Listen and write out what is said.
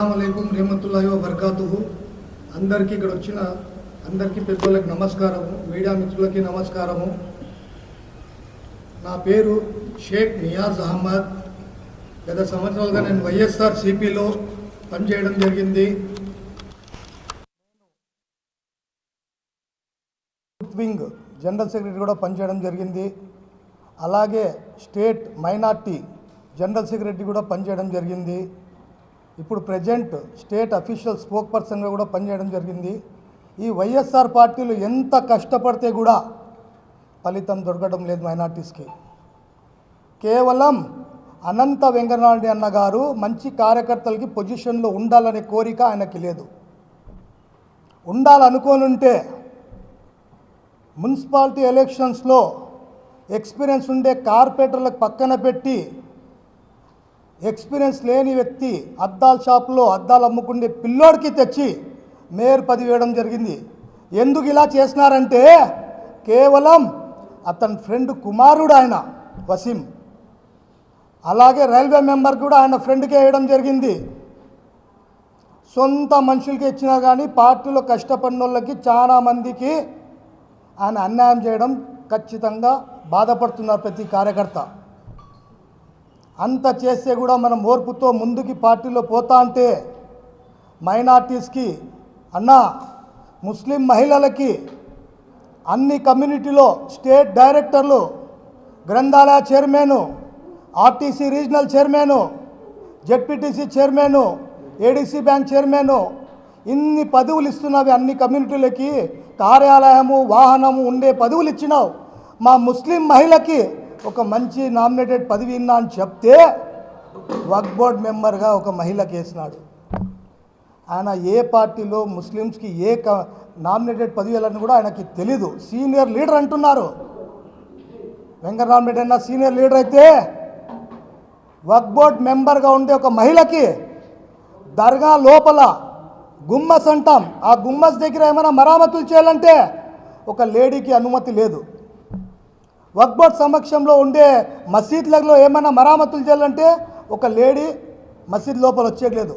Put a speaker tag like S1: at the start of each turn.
S1: అస్సలాముఅలైకుం రేమతుల్లాయో వర్గాతు అందరికీ ఇక్కడ వచ్చిన అందరికీ పెద్దలకు నమస్కారము మీడియా మిత్రులకి నమస్కారము. నా పేరు షేక్ నియాజ్ అహ్మద్. గత సంవత్సరాలుగా నేను వైఎస్ఆర్ సిపిలో పనిచేయడం జరిగింది. వింగ్ జనరల్ సెక్రటరీ కూడా పనిచేయడం జరిగింది. అలాగే స్టేట్ మైనార్టీ జనరల్ సెక్రటరీ కూడా పనిచేయడం జరిగింది. ఇప్పుడు ప్రజెంట్ స్టేట్ అఫీషియల్ స్పోక్ పర్సన్గా కూడా పనిచేయడం జరిగింది. ఈ వైఎస్ఆర్ పార్టీలు ఎంత కష్టపడితే కూడా ఫలితం దొరకడం లేదు మైనార్టీస్కి. కేవలం అనంత వెంకటనాయుడు అన్న గారు మంచి కార్యకర్తలకి పొజిషన్లో ఉండాలనే కోరిక ఆయనకి లేదు. ఉండాలనుకోనుంటే మున్సిపాలిటీ ఎలక్షన్స్లో ఎక్స్పీరియన్స్ ఉండే కార్పొరేటర్లకు పక్కన పెట్టి ఎక్స్పీరియన్స్ లేని వ్యక్తి అద్దాల షాపులో అద్దాలు అమ్ముకునే పిల్లోడికి తెచ్చి మేయర్ పది వేయడం జరిగింది. ఎందుకు ఇలా చేసినారంటే కేవలం అతని ఫ్రెండ్ కుమారుడు ఆయన వసీం. అలాగే రైల్వే మెంబర్ కూడా ఆయన ఫ్రెండ్కే వేయడం జరిగింది. సొంత మనుషులకి ఇచ్చినా కానీ పార్టీలో కష్టపడిన వాళ్ళకి చాలా మందికి ఆయన అన్యాయం చేయడం ఖచ్చితంగా బాధపడుతున్నారు ప్రతి కార్యకర్త. అంత చేస్తే కూడా మనం ఓర్పుతో ముందుకి పార్టీలో పోతా అంటే మైనార్టీస్కి అన్న ముస్లిం మహిళలకి అన్ని కమ్యూనిటీలో స్టేట్ డైరెక్టర్లు గ్రంథాలయ chairman RTC regional chairman ZPTC chairman ADC bank chairman ఇన్ని పదవులు ఇస్తున్నావు అన్ని కమ్యూనిటీలకి కార్యాలయము వాహనము ఉండే పదవులు ఇచ్చినావు. మా ముస్లిం మహిళకి ఒక మంచి నామినేటెడ్ పదవి ఇన్నా అని చెప్తే వక్ బోర్డ్ మెంబర్గా ఒక మహిళకి వేసినాడు ఆయన ఏ పార్టీలో ముస్లిమ్స్కి ఏ క నామినేటెడ్ పదవిలని కూడా ఆయనకి తెలీదు. సీనియర్ లీడర్ అంటున్నారు. వెంకటరామరెడ్డి అన్న సీనియర్ లీడర్ అయితే వక్ బోర్డ్ మెంబర్గా ఉండే ఒక మహిళకి దర్గా లోపల గుమ్మస్ అంటాం. ఆ గుమ్మస్ దగ్గర ఏమైనా మరామతులు చేయాలంటే ఒక లేడీకి అనుమతి లేదు. వక్బోర్డ్ సమక్షంలో ఉండే మసీద్లలో ఏమైనా మరామతులు చేయాలంటే ఒక లేడీ మసీద్ లోపల వచ్చేయట్లేదు.